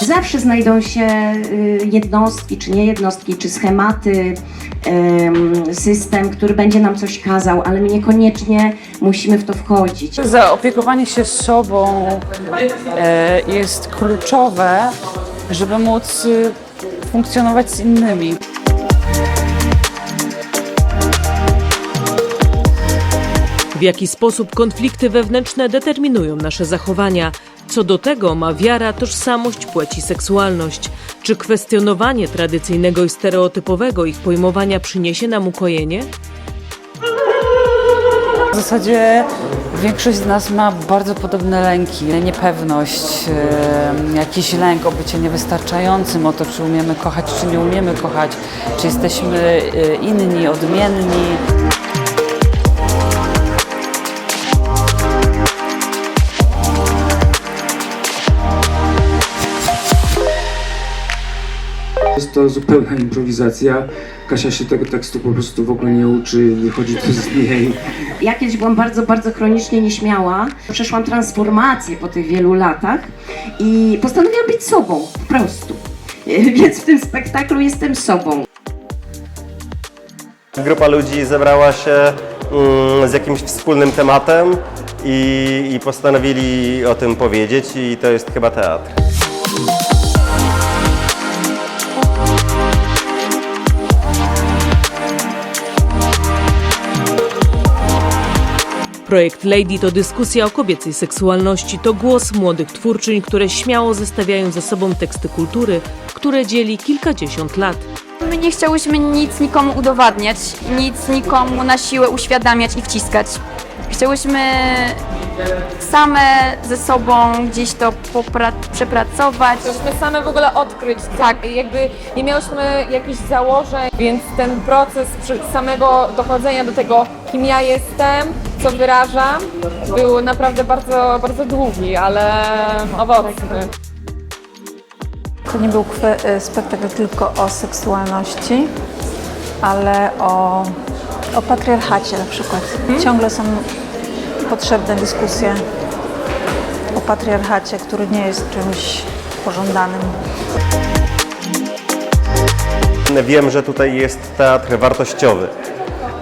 Zawsze znajdą się y, jednostki, czy nie jednostki, czy schematy, system, który będzie nam coś kazał, ale my niekoniecznie musimy w to wchodzić. Zaopiekowanie się sobą e, jest kluczowe, żeby móc y, funkcjonować z innymi. W jaki sposób konflikty wewnętrzne determinują nasze zachowania? Co do tego ma wiara, tożsamość, płeć i seksualność. Czy kwestionowanie tradycyjnego i stereotypowego ich pojmowania przyniesie nam ukojenie? W zasadzie większość z nas ma bardzo podobne lęki, niepewność, jakiś lęk o bycie niewystarczającym, o to, czy umiemy kochać, czy nie umiemy kochać, czy jesteśmy e, inni, odmienni. To zupełna improwizacja. Kasia się tego tekstu po prostu w ogóle nie uczy, wychodzi to z niej. Ja kiedyś byłam bardzo, bardzo chronicznie nieśmiała. Przeszłam transformację po tych wielu latach i postanowiłam być sobą, po prostu. Więc w tym spektaklu jestem sobą. Grupa ludzi zebrała się mm, z jakimś wspólnym tematem i, i postanowili o tym powiedzieć i to jest chyba teatr. Projekt Lady to dyskusja o kobiecej seksualności, to głos młodych twórczyń, które śmiało zestawiają ze sobą teksty kultury, które dzieli kilkadziesiąt lat. My nie chciałyśmy nic nikomu udowadniać, nic nikomu na siłę uświadamiać i wciskać. Chciałyśmy same ze sobą gdzieś to przepracować. Chcieliśmy same w ogóle odkryć, tak, jakby nie miałyśmy jakichś założeń, więc ten proces samego dochodzenia do tego, kim ja jestem, co wyrażam, był naprawdę bardzo, bardzo długi, ale owocny. To nie był e, spektakl tylko o seksualności, ale o, o patriarchacie na przykład. Ciągle są potrzebne dyskusje o patriarchacie, który nie jest czymś pożądanym. Wiem, że tutaj jest teatr wartościowy.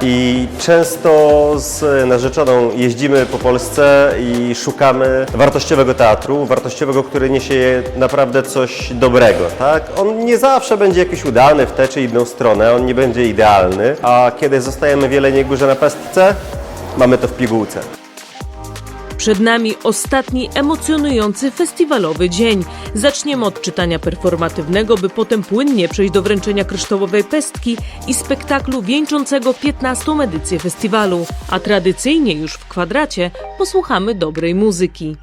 I często z narzeczoną jeździmy po Polsce i szukamy wartościowego teatru, wartościowego, który niesie naprawdę coś dobrego. Tak? On nie zawsze będzie jakiś udany w tę czy inną stronę, on nie będzie idealny, a kiedy zostajemy w Jeleniej Górze na pestce, mamy to w pigułce. Przed nami ostatni emocjonujący festiwalowy dzień. Zaczniemy od czytania performatywnego, by potem płynnie przejść do wręczenia kryształowej pestki i spektaklu wieńczącego 15. edycję festiwalu. A tradycyjnie już w kwadracie posłuchamy dobrej muzyki.